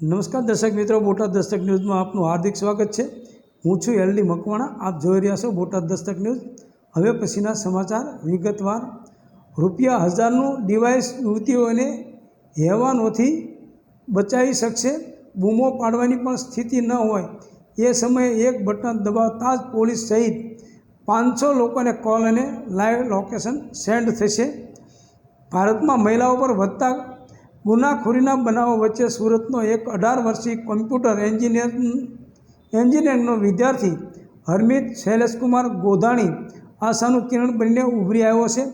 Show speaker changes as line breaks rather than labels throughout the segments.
નમસ્કાર દર્શક મિત્રો, બોટાદ દસ્તક ન્યૂઝમાં આપનું હાર્દિક સ્વાગત છે. હું છું એલડી મકવાણા, આપ જોઈ રહ્યા છો બોટાદ દસ્તક ન્યૂઝ. હવે પછીના સમાચાર વિગતવાર. રૂપિયા હજારનું ડિવાઇસ યુવતીઓને હેવાનોથી બચાવી શકશે? બૂમો પાડવાની પણ સ્થિતિ ન હોય. એ સમયે એક બટન દબાવતા જ પોલીસ સહિત પાંચસો લોકોને કોલ અને લાઈવ લોકેશન સેન્ડ થશે. ભારતમાં મહિલાઓ પર વધતા ગુનાખોરીના બનાવો વચ્ચે સુરતનો એક અઢાર વર્ષીય કોમ્પ્યુટર એન્જિનિયર એન્જિનિયરિંગનો વિદ્યાર્થી હરમિત શૈલેષકુમાર ગોધાણી આશાનું કિરણ બનીને ઉભરી આવ્યો છે.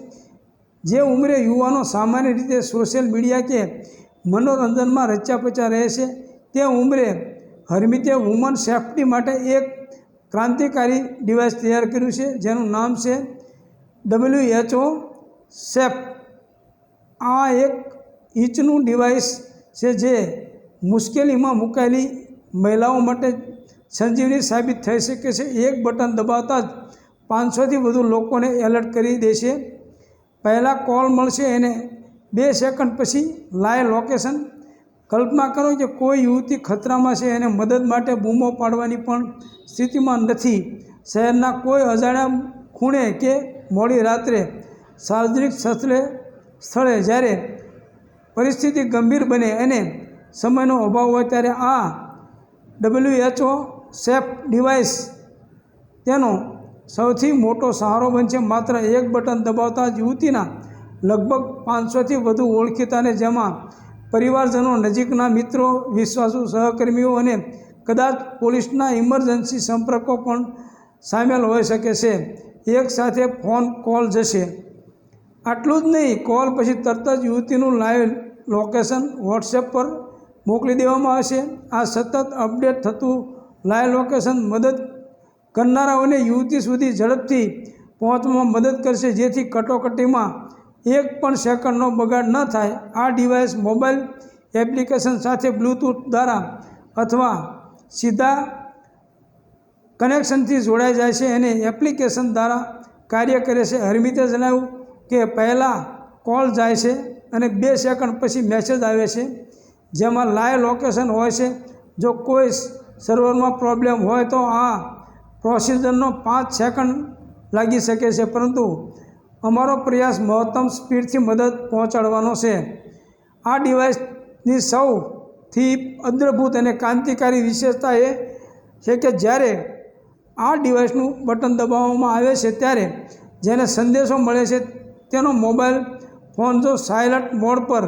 જે ઉંમરે યુવાનો સામાન્ય રીતે સોશિયલ મીડિયા કે મનોરંજનમાં રચ્યાપચ્યા રહે છે. તે ઉંમરે હરમિતે વુમન સેફ્ટી માટે એક ક્રાંતિકારી ડિવાઇસ તૈયાર કર્યું છે, જેનું નામ છે ડબલ્યુ એચઓ સેફ. આ એક ઇંચનું ડિવાઇસ છે જે મુશ્કેલીમાં મુકાયેલી મહિલાઓ માટે સંજીવની સાબિત થઈ શકે છે. એક બટન દબાવતા જ પાંચસોથી વધુ લોકોને એલર્ટ કરી દેશે પહેલાં કોલ મળશે એને બે સેકન્ડ પછી લાય લોકેશન. કલ્પના કરો કે કોઈ યુવતી ખતરામાં છે એને મદદ માટે બૂમો પાડવાની પણ સ્થિતિમાં નથી. શહેરના કોઈ અજાણ્યા ખૂણે કે મોડી રાત્રે સાર્વજનિક સ્થળે સ્થળે જ્યારે પરિસ્થિતિ ગંભીર બને અને સમયનો અભાવ હોય ત્યારે આ ડબલ્યુએચઓ સેફ ડિવાઇસ તેનો સૌથી મોટો સહારો બનશે. માત્ર એક બટન દબાવતા જ યુવતીના લગભગ પાંચસોથી વધુ ઓળખીતાને જેમાં પરિવારજનો, નજીકના મિત્રો, વિશ્વાસુ સહકર્મીઓ અને કદાચ પોલીસના ઇમરજન્સી સંપર્કો પણ સામેલ હોઈ શકે છે. એકસાથે ફોન કોલ જશે. આટલું જ નહીં, કોલ પછી તરત જ યુવતીનું લાઈવ લોકેશન વોટ્સએપ પર મોકલી દેવામાં આવશે. આ સતત અપડેટ થતું લાઈવ લોકેશન મદદ કરનારાઓને યુવતી સુધી ઝડપથી પહોંચવામાં મદદ કરશે, જેથી કટોકટીમાં એક પણ સેકન્ડનો બગાડ ન થાય. આ ડિવાઇસ મોબાઈલ એપ્લિકેશન સાથે બ્લૂટૂથ દ્વારા અથવા સીધા કનેક્શનથી જોડાઈ જાય છે. અને એપ્લિકેશન દ્વારા કાર્ય કરે છે. હરમિતે જણાવ્યું કે પહેલાં કોલ જાય છે. અને બે સેકન્ડ પછી મેસેજ આવે છે. જેમાં લાઈવ લોકેશન હોય છે. જો કોઈ સર્વરમાં પ્રોબ્લેમ હોય તો આ પ્રોસિજરનો પાંચ સેકન્ડ લાગી શકે છે. પરંતુ અમારો પ્રયાસ મહત્તમ સ્પીડથી મદદ પહોંચાડવાનો છે. આ ડિવાઇસની સૌથી અદ્ભુત અને ક્રાંતિકારી વિશેષતા એ છે કે જ્યારે આ ડિવાઇસનું બટન દબાવવામાં આવે છે ત્યારે જેને સંદેશો મળે છે તેનો મોબાઈલ ફોન જો સાયલન્ટ મોડ પર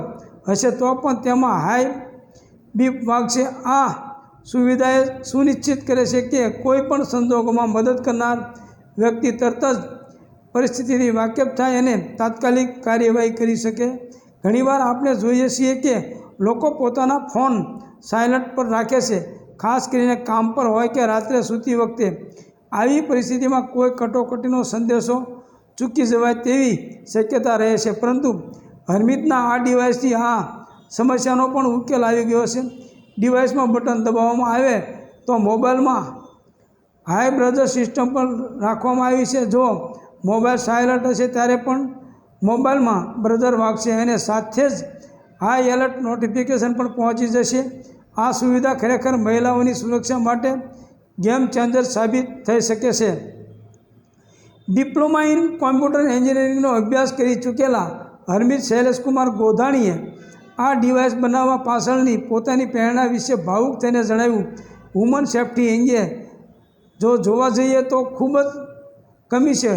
હશે તો પણ તેમાં હાઈ બીપ વાગશે આ સુવિધાએ સુનિશ્ચિત કરે છે કે કોઈ પણ સંજોગોમાં મદદ કરનાર વ્યક્તિ તરત જ પરિસ્થિતિથી વાકેફ થાય અને તાત્કાલિક કાર્યવાહી કરી શકે. ઘણીવાર આપણે જોઈએ છીએ કે લોકો પોતાના ફોન સાયલન્ટ પર રાખે છે. ખાસ કરીને કામ પર હોય કે રાત્રે સૂતી વખતે. આવી પરિસ્થિતિમાં કોઈ કટોકટીનો સંદેશો ચૂકી જવાય તેવી શક્યતા રહે છે. પરંતુ હરમિતના આ ડિવાઇસથી આ સમસ્યાનો પણ ઉકેલ આવી ગયો છે. ડિવાઇસમાં બટન દબાવવામાં આવે તો મોબાઈલમાં હાઈ બ્રધર સિસ્ટમ પણ રાખવામાં આવી છે. જો મોબાઈલ સાયલન્ટ હશે ત્યારે પણ મોબાઈલમાં બ્રધર વાગશે અને સાથે જ હાઈ એલર્ટ નોટિફિકેશન પણ પહોંચી જશે. આ સુવિધા ખરેખર મહિલાઓની સુરક્ષા માટે ગેમ ચેન્જર સાબિત થઈ શકે છે. ડિપ્લોમા ઇન કોમ્પ્યુટર એન્જિનિયરિંગનો અભ્યાસ કરી ચૂકેલા હરમિત શૈલેષકુમાર ગોધાણીએ આ ડિવાઇસ બનાવવા પાછળની પોતાની પ્રેરણા વિશે ભાવુક થઈને જણાવ્યું, વુમન સેફ્ટી અંગે જો જોવા જઈએ તો ખૂબ જ કમી છે.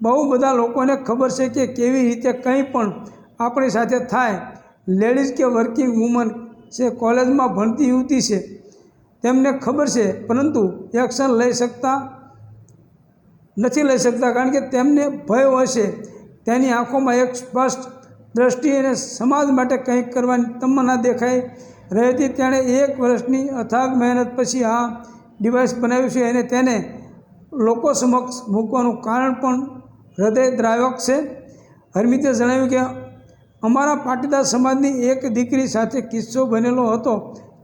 બહુ બધા લોકોને ખબર છે કે કેવી રીતે કંઈ પણ આપણી સાથે થાય. લેડીઝ કે વર્કિંગ વુમન છે કોલેજમાં ભણતી યુવતી છે, તેમને ખબર છે, પરંતુ એક્શન લઈ શકતા નથી લઈ શકતા કારણ કે તેમને ભય છે. તેની આંખોમાં એક સ્પષ્ટ દ્રષ્ટિ અને સમાજ માટે કંઈક કરવાની તમન્ના દેખાઈ રહી હતી. તેણે એક વર્ષની અથાગ મહેનત પછી આ ડિવાઇસ બનાવ્યું છે અને તેને લોકો સમક્ષ મૂકવાનું કારણ પણ હૃદયદ્રાવક છે. હરમિતે જણાવ્યું કે, અમારા પાટીદાર સમાજની એક દીકરી સાથે કિસ્સો બનેલો હતો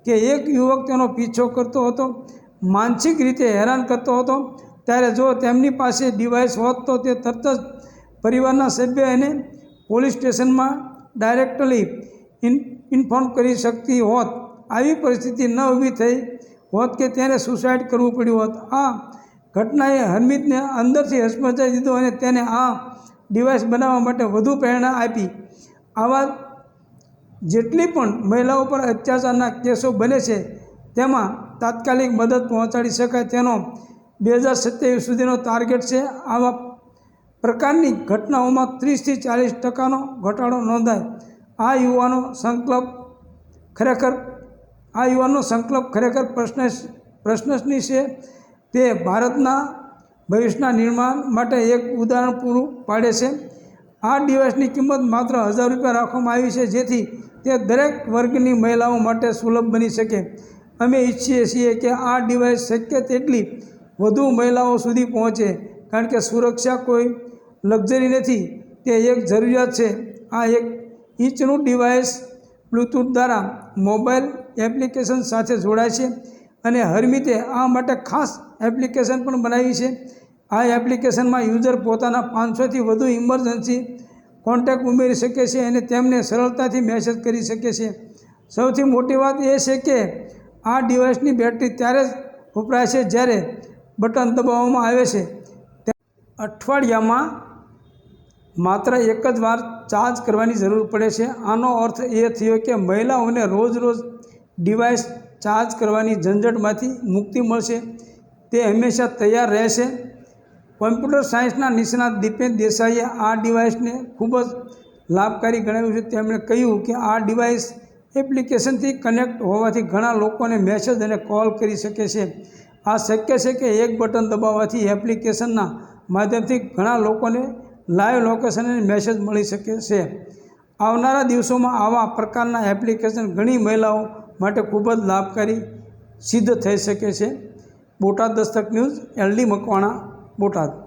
કે એક યુવક તેનો પીછો કરતો હતો, માનસિક રીતે હેરાન કરતો હતો ત્યારે જો તેમની પાસે ડિવાઇસ હોત તો તે તરત જ પરિવારના સભ્ય એને પોલીસ સ્ટેશનમાં ડાયરેક્ટલી ઇન ઇન્ફોર્મ કરી શકતી હોત. આવી પરિસ્થિતિ ન ઊભી થઈ હોત કે તેને સુસાઇડ કરવું પડ્યું હોત. આ ઘટનાએ હરમિતને અંદરથી હસમચાઈ દીધો અને તેને આ ડિવાઇસ બનાવવા માટે વધુ પ્રેરણા આપી. આવા જેટલી પણ મહિલાઓ પર અત્યાચારના કેસો બને છે, તેમાં તાત્કાલિક મદદ પહોંચાડી શકાય તેનો બે હજાર સત્યાવીસ સુધીનો ટાર્ગેટ છે. આવા પ્રકારની ઘટનાઓમાં ત્રીસથી ચાલીસ ટકાનો ઘટાડો નોંધાય. આ યુવાનો સંકલ્પ ખરેખર, આ યુવાનો સંકલ્પ ખરેખર પ્રશ્ન પ્રશ્નસની છે. તે ભારતના ભવિષ્યના નિર્માણ માટે એક ઉદાહરણ પૂરું પાડે છે. આ ડિવાઇસની કિંમત માત્ર હજાર રૂપિયા રાખવામાં આવી છે, જેથી તે દરેક વર્ગની મહિલાઓ માટે સુલભ બની શકે. અમે ઈચ્છીએ છીએ કે આ ડિવાઇસ શક્ય તેટલી વધુ મહિલાઓ સુધી પહોંચે, કારણ કે સુરક્ષા કોઈ લક્ઝરી નથી. તે એક જરૂરિયાત છે. આ એક ઇંચનું ડિવાઇસ બ્લૂટૂથ દ્વારા મોબાઈલ એપ્લિકેશન સાથે જોડાય છે અને હરમિતે આ માટે ખાસ એપ્લિકેશન પણ બનાવી છે. આ એપ્લિકેશનમાં યુઝર પોતાના પાંચસોથી વધુ ઇમરજન્સી કોન્ટેક્ટ ઉમેરી શકે છે અને તેમને સરળતાથી મેસેજ કરી શકે છે. સૌથી મોટી વાત એ છે કે આ ડિવાઇસની બેટરી ત્યારે જ વપરાય છે જ્યારે બટન દબાવવામાં આવે છે. અઠવાડિયામાં માત્ર એક જ વાર ચાર્જ કરવાની જરૂર પડે છે. આનો અર્થ એ થયો કે મહિલાઓને રોજ રોજ ડિવાઇસ ચાર્જ કરવાની ઝંઝટમાંથી મુક્તિ મળશે. તે હંમેશા તૈયાર રહેશે. કોમ્પ્યુટર સાયન્સના નિષ્ણાત દીપેન દેસાઈએ આ ડિવાઇસને ખૂબ જ લાભકારી ગણાવ્યું છે. તેમણે કહ્યું કે આ ડિવાઇસ એપ્લિકેશનથી કનેક્ટ હોવાથી ઘણા લોકોને મેસેજ અને કોલ કરી શકે છે. આ શક્ય છે કે એક બટન દબાવવાથી એપ્લિકેશનના માધ્યમથી ઘણા લોકોને લાઈવ લોકેશન અને મેસેજ મળી શકે છે. આવનારા દિવસોમાં આવા પ્રકારના એપ્લિકેશન ઘણી મહિલાઓ માટે ખૂબ જ લાભકારી સિદ્ધ થઈ શકે છે. Botad Dastak news LD Makwana, Botad.